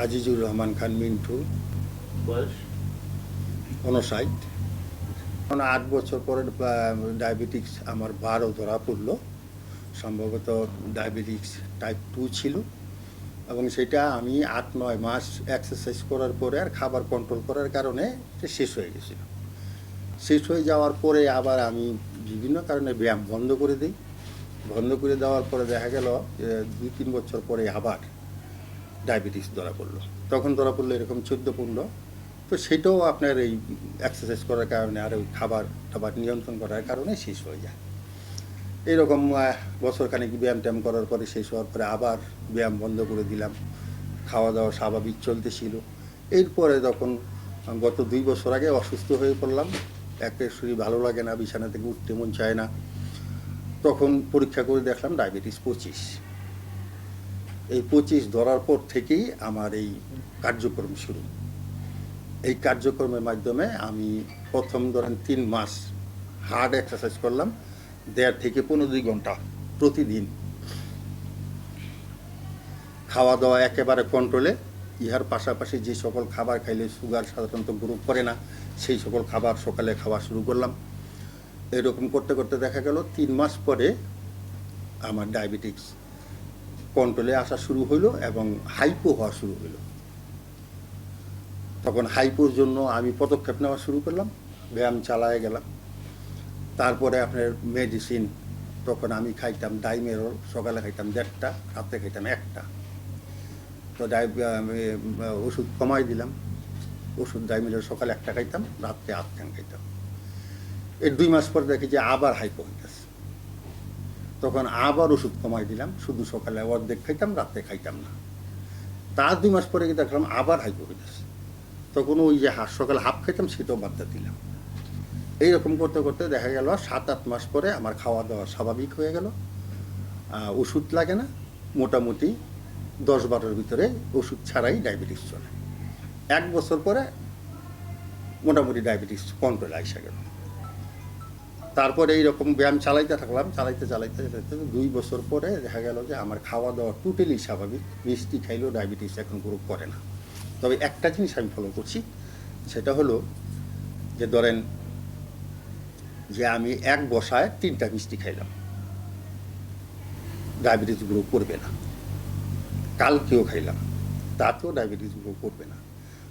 আজিজুর রহমান খান মিন্টু। বয়স? অনসাইট আট বছর পরে ডায়াবেটিক্স আমার বারো ধরা পড়ল। সম্ভবত ডায়াবেটিক্স টাইপ টু ছিল। এবং সেটা আমি আট নয় মাস এক্সারসাইজ করার পরে আর খাবার কন্ট্রোল করার কারণে শেষ হয়ে গেছিল। শেষ হয়ে যাওয়ার পরে আবার আমি বিভিন্ন কারণে ব্যায়াম বন্ধ করে দিই। বন্ধ করে দেওয়ার পরে দেখা গেল যে দুই তিন বছর পরে আবার ডায়াবেটিস ধরা পড়ল। তখন ধরা পড়ল এরকম চোদ্দ পনেরো। তো সেটাও আপনার এই এক্সারসাইজ করার কারণে আর ওই খাবার টাবার নিয়ন্ত্রণ করার কারণে শেষ হয়ে যায়। এরকম বছরখানেক ব্যায়াম ট্যায়াম করার পরে শেষ হওয়ার পরে আবার ব্যায়াম বন্ধ করে দিলাম। খাওয়া দাওয়া স্বাভাবিক চলতেছিল। এরপরে তখন গত দুই বছর আগে অসুস্থ হয়ে পড়লাম। একটা শরীর ভালো লাগে না, বিছানা থেকে উঠতে মন চায় না। তখন পরীক্ষা করে দেখলাম ডায়াবেটিস পঁচিশ। এই পঁচিশ ধরার পর থেকেই আমার এই কার্যক্রম শুরু। এই কার্যক্রমের মাধ্যমে আমি প্রথম ধরেন তিন মাস হার্ড এক্সারসাইজ করলাম, দেড় থেকে পনেরো দুই ঘণ্টা প্রতিদিন। খাওয়া দাওয়া একেবারে কন্ট্রোলে ইহার পাশাপাশি যে সকল খাবার খাইলে সুগার সাধারণত গ্রুপ করে না, সেই সকল খাবার সকালে খাওয়া শুরু করলাম। এরকম করতে করতে দেখা গেল, তিন মাস পরে আমার ডায়াবেটিক্স কন্ট্রোলে আসা শুরু হলো এবং হাইপো হওয়া শুরু হলো তখন হাইপোর জন্য আমি পদক্ষেপ নেওয়া শুরু করলাম, ব্যায়াম চালায় গেলাম। তারপরে আপনার মেডিসিন তখন আমি খাইতাম ডাইমেরল সকালে খাইতাম দেড়টা, রাতে খাইতাম একটা। তো ডাই ওষুধ কমাই দিলাম। ওষুধ ডাইমেরল সকালে একটা খাইতাম রাত্রে আধখান খাইতাম। এই দুই মাস পর দেখি যে আবার হাইপো হইতেছে। তখন আবার ওষুধ কমাই দিলাম, শুধু সকালে অর্ধেক খাইতাম, রাতে খাইতাম না। তার দুই মাস পরে গিয়ে দেখলাম, আবার হাইপো হইতেছে তখন ওই যে হাফ সকালে হাফ খাইতাম, সেটাও দিয়ে দিলাম। এইরকম করতে করতে দেখা গেল, সাত আট মাস পরে আমার খাওয়া দাওয়া স্বাভাবিক হয়ে গেল। ওষুধ লাগে না, মোটামুটি দশ বারোর ভিতরে ওষুধ ছাড়াই ডায়াবেটিস চলে। এক বছর পরে মোটামুটি ডায়াবেটিস কন্ট্রোলে আসা গেল। তারপরে এইরকম ব্যায়াম চালাইতে থাকলাম, চালাইতে চালাইতে চালাইতে দুই বছর পরে দেখা গেল যে আমার খাওয়া দাওয়া টোটালি স্বাভাবিক, মিষ্টি খাইলেও ডায়াবেটিস এখন গ্রুপ করে না। তবে একটা জিনিস আমি ফলো করছি, সেটা হলো যে ধরেন যে আমি এক বসায় তিনটা মিষ্টি খাইলাম। ডায়াবেটিস গ্রুপ করবে না। কালকেও খাইলাম, তাতেও ডায়াবেটিস গ্রুপ করবে না।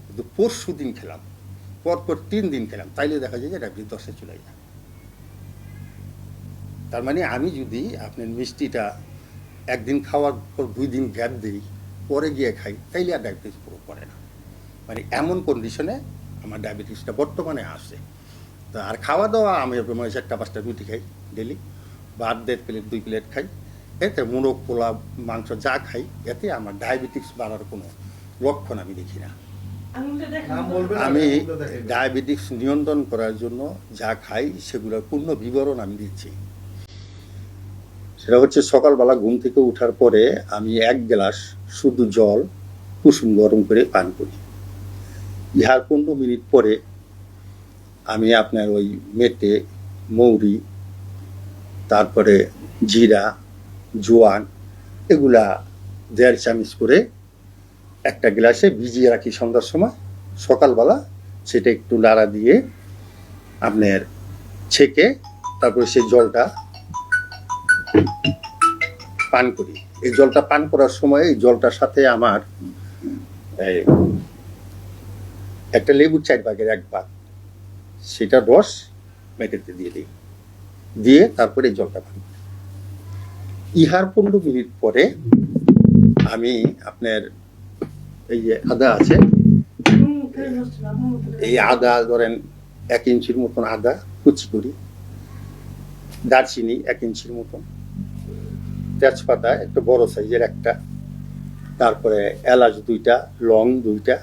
কিন্তু পরশু দিন খেলাম, পরপর তিন দিন খেলাম, তাইলে দেখা যায় যে ডায়াবেটিস দশে চলে যায়। তার মানে আমি যদি আপনার মিষ্টিটা একদিন খাওয়ার পর দুই দিন গ্যাপ দিই পরে গিয়ে খাই তাইলে আর ডায়াবেটিস পুরো করে না। মানে এমন কন্ডিশনে আমার ডায়াবেটিসটা বর্তমানে আসে তা আর খাওয়া দাওয়া আমি মানে চারটা পাঁচটা রুটি খাই ডেলি ভাত দেড় প্লেট দুই প্লেট খাই। এতে মোরগ পোলা মাংস যা খাই এতে আমার ডায়াবেটিস বাড়ার কোনো লক্ষণ আমি দেখি না। আমি ডায়াবেটিস নিয়ন্ত্রণ করার জন্য যা খাই সেগুলোর পূর্ণ বিবরণ আমি দিচ্ছি। সেটা হচ্ছে সকালবেলা ঘুম থেকে ওঠার পরে আমি এক গ্লাস শুধু জল, কুসুম গরম করে পান করি। ইহার পনেরো মিনিট পরে আমি আপনার ওই মেটে, মৌরি, তারপরে জিরা, জোয়ান এগুলা দেড় চামচ করে একটা গ্লাসে ভিজিয়ে রাখি সন্ধ্যার সময়। সকালবেলা সেটা একটু নাড়া দিয়ে আপনার ছেঁকে তারপরে সেই জলটা পান করি। এই জলটা পান করার সময় এই জলটার সাথে আমার একটা লেবুর চার ভাগের এক ভাগ, সেটা রস মেটেতে দিয়ে দিই। দিয়ে তারপরে এই জলটা পান ইহার পনেরো মিনিট পরে আমি আপনার এই যে আদা আছে, এই আদা ধরেন এক ইঞ্চির মতন আদা কুচি করি, দারচিনি এক ইঞ্চির মতন। তেজপাতা, একটু বড় সাইজের একটা, তারপরে এলাচ দুইটা, লং দুইটা,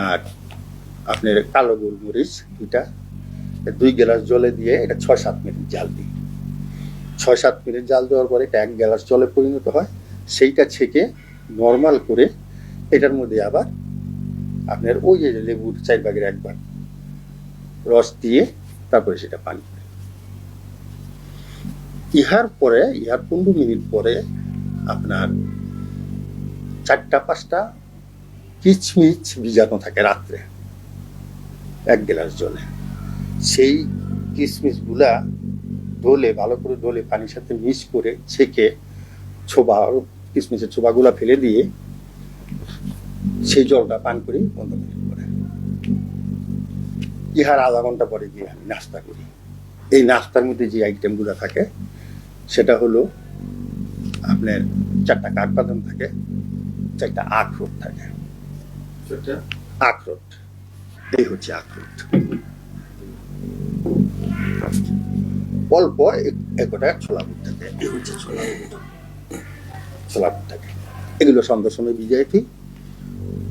আর আপনার কালো গোলমরিচ দুইটা। দুই গ্লাস জলে দিয়ে এটা ছয় সাত মিনিট জাল দিই। ছয় সাত মিনিট জাল দেওয়ার পরে এটা এক গ্লাস জলে পরিণত হয়। সেইটা ছেঁকে নর্মাল করে এটার মধ্যে আবার আপনার ওই যে লেবুর চার ভাগের রস দিয়ে তারপরে সেটা পানি। ইহার পরে, ইহার পনেরো মিনিট পরে আপনার চারটা, পাঁচটা কিচমিচ ভিজানো থাকে রাত্রে, এক গ্লাস জলে। সেই কিশমিশগুলা ডোলে, ভালো করে ডোলে পানির সাথে মিক্স করে ছেঁকে ছোবা কিশমিশের ছোবাগুলা ফেলে দিয়ে সেই জলটা পান করি, পনেরো মিনিট পরে। ইহার আধা ঘণ্টা পরে গিয়ে আমি নাস্তা করি। এই নাস্তার মধ্যে যে আইটেমগুলো থাকে সেটা হলো আপনার চারটা কাঠ কাঠবাদাম থাকে চারটা আখরোট থাকে। আখরোট এই হচ্ছে আখরোট অল্প এক- একটা ছোলা বুট থাকে। এই হচ্ছে ছোলা ছোলা বুট থাকে। এগুলো সন্ধ্যার সময় ভিজাই দিই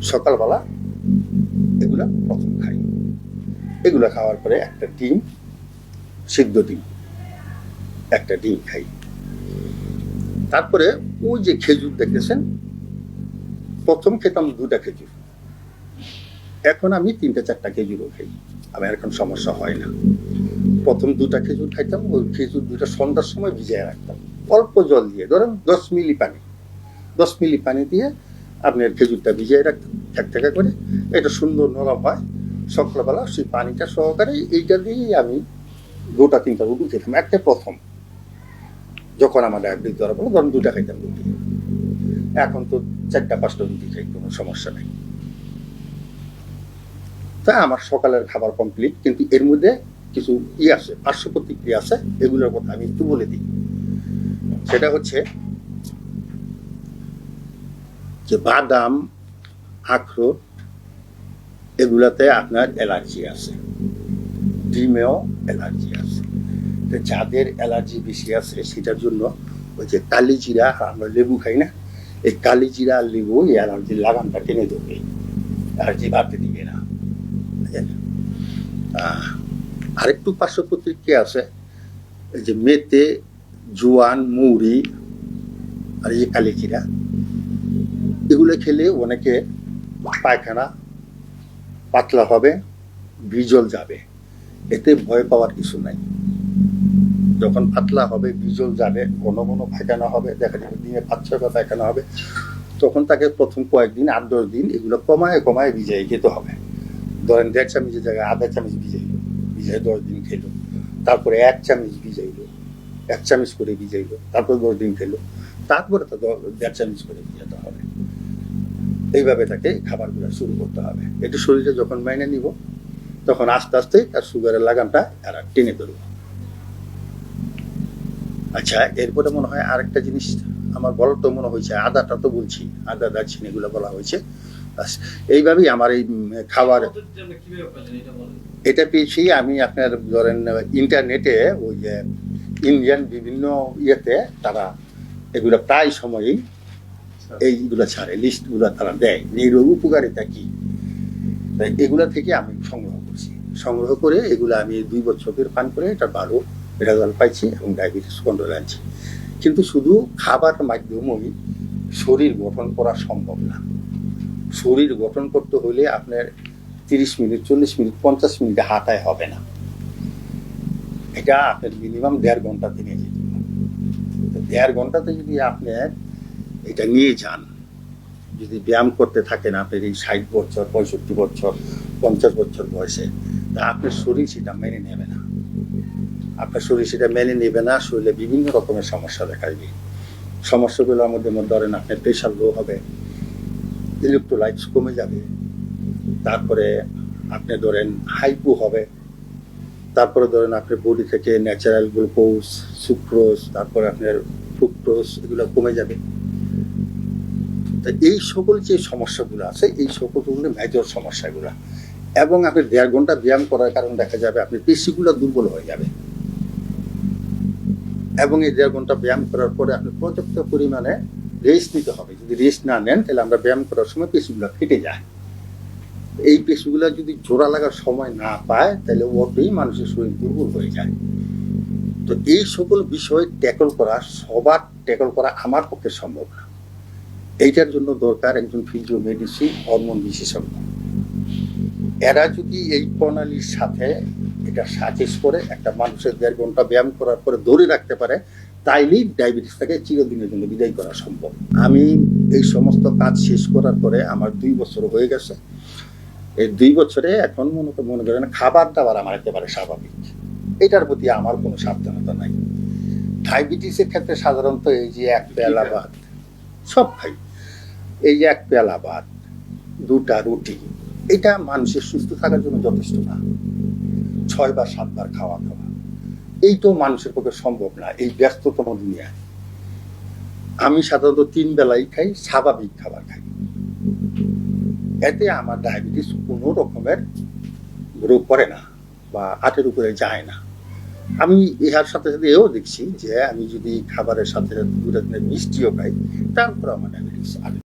সকালবেলা এগুলা প্রথম খাই। এগুলো খাওয়ার পরে একটা ডিম সিদ্ধ ডিম। একটা ডিম খাই। তারপরে ওই যে খেজুর দেখেছেন? প্রথম খেতাম দুটা খেজুর। এখন আমি তিনটা চারটা খেজুরও খাই। আমার এখন সমস্যা হয় না। প্রথম দুটা খেজুর খাইতাম, ওই খেজুর দুটা সন্ধ্যার সময় ভিজিয়ে রাখতাম। অল্প জল দিয়ে, ধরেন দশ মিলি পানি। দশ মিলি পানি দিয়ে আপনার খেজুরটা ভিজিয়ে রাখতাম টাকা করে। এটা সুন্দর নরম হয়। সকালবেলা সেই পানিটা সহকারে এইটা দিয়েই আমি গোটা তিনটা রুটি খেতাম। একটা প্রথম। যখন আমার ডায়াবেটিস ধরা পড়ল, ধরুন দুটা খাইতাম রুটি এখন তো চারটা, পাঁচটা রুটি খাই কোনো সমস্যা নেই। তা আমার সকালের খাবার কমপ্লিট কিন্তু এর মধ্যে কিছু ই আছে, পার্শ্ব প্রতিক্রিয়া আছে, এগুলোর কথা আমি একটু বলে দিই। সেটা হচ্ছে যে বাদাম, আখরোট, এগুলাতে আপনার অ্যালার্জি আছে। ডিমেও অ্যালার্জি আছে। যাদের অ্যালার্জি বেশি আছে সেটার জন্য ওই যে কালি জিরা আমরা লেবু খাই না, এই কালি জিরা আর লেবু, এই অ্যালার্জির লাগামটা টেনে দেবে অ্যালার্জি বাড়তে দিবে না। আরেকটু পার্শ্ব প্রতিক্রিয়া আছে। এই যে মেতে, জোয়ান, মৌরি, আর এই যে কালি জিরা এগুলো খেলে অনেকে পায়খানা পাতলা হবে বিজল যাবে। এতে ভয় পাওয়ার কিছু নাই। যখন পাতলা হবে বিজল যাবে, ঘন ঘন পায়খানা হবে, দেখা যাবে দিনে পাঁচ, ছয় পায়খানা হবে, তখন তাকে প্রথম কয়েকদিন, আট, দশ দিন এগুলো কমায় কমায় ভিজাই খেতে হবে। ধরেন দেড় চামচের জায়গায় আধা চামচ ভিজাইলো ভিজাই দশ দিন খেলো। তারপরে এক চামচ ভিজাইলো, এক চামচ করে ভিজাইলো, তারপর দশ দিন খেলো। তারপরে তো দেড় চামচ করে ভিজাতে হবে। এইভাবে তাকে খাবারগুলো শুরু করতে হবে। একটু শরীরে যখন মাইনে নিব, তখন আস্তে আস্তে তার সুগারের লাগামটা এরা টেনে ধরব। আচ্ছা এরপরে মনে হয় আরেকটা জিনিস আমার বলার তো মনে হয়েছে আদাটা তো বলছি আদা দারচিনি এগুলো বলা হয়েছে। বাস, এইভাবেই আমার এই খাবার এটা পেয়েছি আমি আপনার ধরেন ইন্টারনেটে ওই যে ইন্ডিয়ান বিভিন্ন ইয়েতে তারা এগুলো প্রায় সময়ই এইগুলো ছাড়ে লিস্টগুলো তারা দেয়। এর উপকারিতা কি? এগুলা থেকে আমি সংগ্রহ করছি। সংগ্রহ করে এগুলো আমি দুই বছরের পান করে এটা ভালো রেজাল্ট পাইছি এবং ডায়াবেটিস কন্ট্রোল আনছি কিন্তু শুধু খাবার মাধ্যমেই শরীর গঠন করা সম্ভব না। শরীর গঠন করতে হলে আপনার তিরিশ মিনিট, চল্লিশ মিনিট, পঞ্চাশ মিনিট হাঁটায় হবে না। এটা আপনার মিনিমাম দেড় ঘণ্টা দিনে যেতে দেড় ঘন্টাতে যদি আপনার এটা নিয়ে যান, যদি ব্যায়াম করতে থাকেন আপনার এই ষাট বছর, পঁয়ষট্টি বছর, পঞ্চাশ বছর বয়সে, তা আপনার শরীর সেটা মেনে নেবে না। আপনার শরীর সেটা মেনে নেবে না, শরীরে বিভিন্ন রকমের সমস্যা দেখা দিবে। সমস্যাগুলোর মধ্যে মধ্যে ধরেন আপনার প্রেশার লো হবে ইলেকট্রোলাইটস কমে যাবে, তারপরে আপনি ধরেন হাইপো হবে, তারপরে ধরেন আপনার বডি থেকে ন্যাচারাল গ্লুকোজ সুক্রোজ তারপরে আপনার ফ্রুক্টোজ এগুলো কমে যাবে। তা এই সকল যে সমস্যাগুলো আছে, এই সকলগুলো মেজর সমস্যাগুলো। এবং আপনি দেড় ঘণ্টা ব্যায়াম করার কারণে দেখা যাবে আপনি পেশিগুলো দুর্বল হয়ে যাবে। এবং এই দেড় ঘণ্টা ব্যায়াম করার পরে আপনি পর্যাপ্ত পরিমাণে রেস্ট নিতে হবে। যদি রেস্ট না নেন, তাহলে আমরা ব্যায়াম করার সময় পেশিগুলো ফেটে যায়। এই পেশিগুলো যদি জোড়া লাগার সময় না পায়, তাহলে ওতেই মানুষের শরীর দুর্বল হয়ে যায়। তো এই সকল বিষয় ট্যাকল করা, সবার ট্যাকল করা আমার পক্ষে সম্ভব না। এইটার জন্য দরকার একজন ফিজিও মেডিসিন হরমোন বিশেষজ্ঞ। এরা যদি এই প্রণালীর সাথে এটা সাজেস্ট করে একটা মানুষের দেড় ঘণ্টা ব্যায়াম করার পরে ধরে রাখতে পারে, তাইলেই ডায়াবেটিসটাকে চিরদিনের জন্য বিদায় করা সম্ভব। আমি এই সমস্ত কাজ শেষ করার পরে আমার দুই বছর হয়ে গেছে। এই দুই বছরে এখন মনে মনে করেন খাবার দাবার আমার একেবারে স্বাভাবিক। এটার প্রতি আমার কোনো সাবধানতা নাই। ডায়াবেটিসের ক্ষেত্রে সাধারণত এই যে এক পেয়ালা ভাত, সব খাই। এই যে এক পেয়ালা ভাত, দুটা রুটি, এটা মানুষের সুস্থ থাকার জন্য যথেষ্ট না। ছয় বা সাতবার খাওয়া খাওয়া। এই তো মানুষের পক্ষে সম্ভব না, এই ব্যস্ততম দুনিয়ায় আমি সাধারণত তিন বেলাই খাই, স্বাভাবিক খাবার খাই। এতে আমার ডায়াবেটিস কোনো রকমের রোগ করে না বা আটের উপরে যায় না। আমি ইহার সাথে সাথে এও দেখছি যে আমি যদি খাবারের সাথে দুটা মিষ্টিও খাই তারপর আমার ডায়াবেটিস আটে